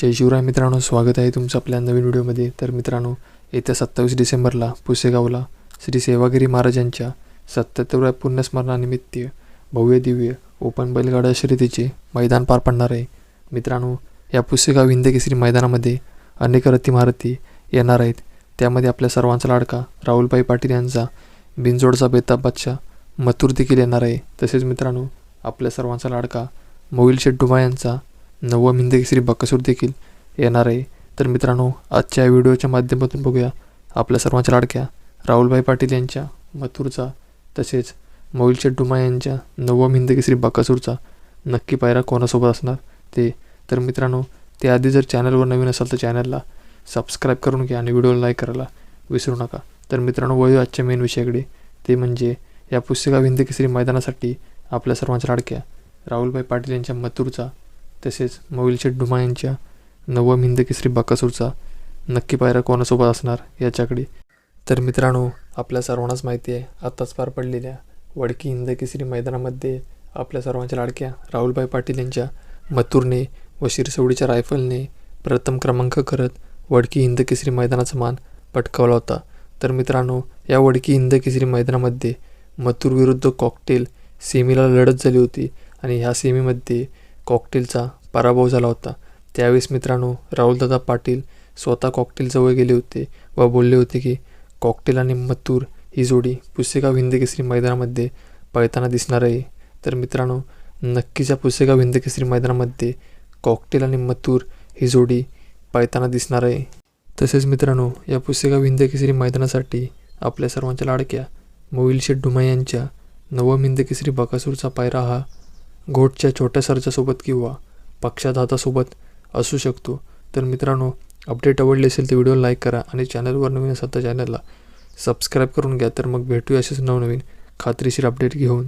जय शिवराय मित्रांनो स्वागत आहे तुमचं आपल्या नवीन व्हिडिओमध्ये. तर मित्रांनो येत्या सत्तावीस डिसेंबरला पुसेगावला श्री सेवागिरी महाराजांच्या सत्याहत्तरव्या पुण्यस्मरणानिमित्त भव्य दिव्य ओपन बैलगाडा शर्यतीचे मैदान पार पडणार आहे. मित्रांनो या पुसेगाव हिंदकेसरी मैदानामध्ये अनेक रथी महारथी येणार आहेत. त्यामध्ये आपल्या सर्वांचा लाडका राहुलभाई पाटील यांचा बिनजोडचा बेताब बादशाह मथुर देखील येणार आहे. तसेच मित्रांनो आपल्या सर्वांचा लाडका मोहिल शेट्टुमा यांचा नववा हिंदकेसरी बकासूर देखील येणार आहे. तर मित्रांनो आजच्या व्हिडिओच्या माध्यमातून बघूया आपल्या सर्वांच्या लाडक्या राहुलभाई पाटील यांच्या मथुरचा तसेच मोहिल डुमा यांच्या नववा हिंदकेसरी बकासूरचा नक्की पायरा कोणासोबत असणार ते. तर मित्रांनो ते आधी जर चॅनलवर नवीन असाल तर चॅनलला सबस्क्राईब करून घ्या आणि व्हिडिओला लाईक करायला विसरू नका. तर मित्रांनो वळूया आजच्या मेन विषयाकडे. ते म्हणजे या पुस्तका हिंदकेसरी मैदानासाठी आपल्या सर्वांच्या लाडक्या राहुलभाई पाटील यांच्या मथुरचा तसेच मोविल शेठ डुमा यांच्या नवम हिंदकेसरी बाकासूरचा नक्की पायरा कोणासोबत असणार याच्याकडे. तर मित्रांनो आपल्या सर्वांनाच माहिती आहे आत्ताच पार पडलेल्या वडकी हिंदकेसरी मैदानामध्ये आपल्या सर्वांच्या लाडक्या राहुलभाई पाटील यांच्या मथुरने व शिरसवडीच्या रायफलने प्रथम क्रमांक करत वडकी हिंदकेसरी मैदानाचा मान पटकावला होता. तर मित्रांनो या वडकी हिंदकेसरी मैदानामध्ये मथुर विरुद्ध कॉकटेल सेमीला लढत झाली होती आणि ह्या सेमीमध्ये कॉकटेलचा पराभव झाला होता. त्यावेळेस मित्रांनो राहुलदादा पाटील स्वतः कॉकटेलजवळ गेले होते व बोलले होते की कॉकटेल आणि मत्तूर ही जोडी पुसेगाव हिंदकेसरी मैदानामध्ये पळताना दिसणार आहे. तर मित्रांनो नक्कीच या पुसेगाव हिंदकेसरी मैदानामध्ये कॉकटेल आणि मत्तूर ही जोडी पळताना दिसणार आहे. तसेच मित्रांनो या पुसेगाव हिंदकेसरी मैदानासाठी आपल्या सर्वांच्या लाडक्या मोईल शेठ डुमा यांच्या नवम हिंदकेसरी बकासूरचा पायरा हा घोटच्या छोट्या सरच्यासोबत किंवा पक्षाधातासोबत असू शकतो. तर मित्रांनो अपडेट आवडली असेल तर व्हिडिओ लाईक करा आणि चॅनलवर नवीन असाल तर चॅनलला सबस्क्राईब करून घ्या. तर मग भेटूया असेच नवनवीन खात्रीशीर अपडेट घेऊन.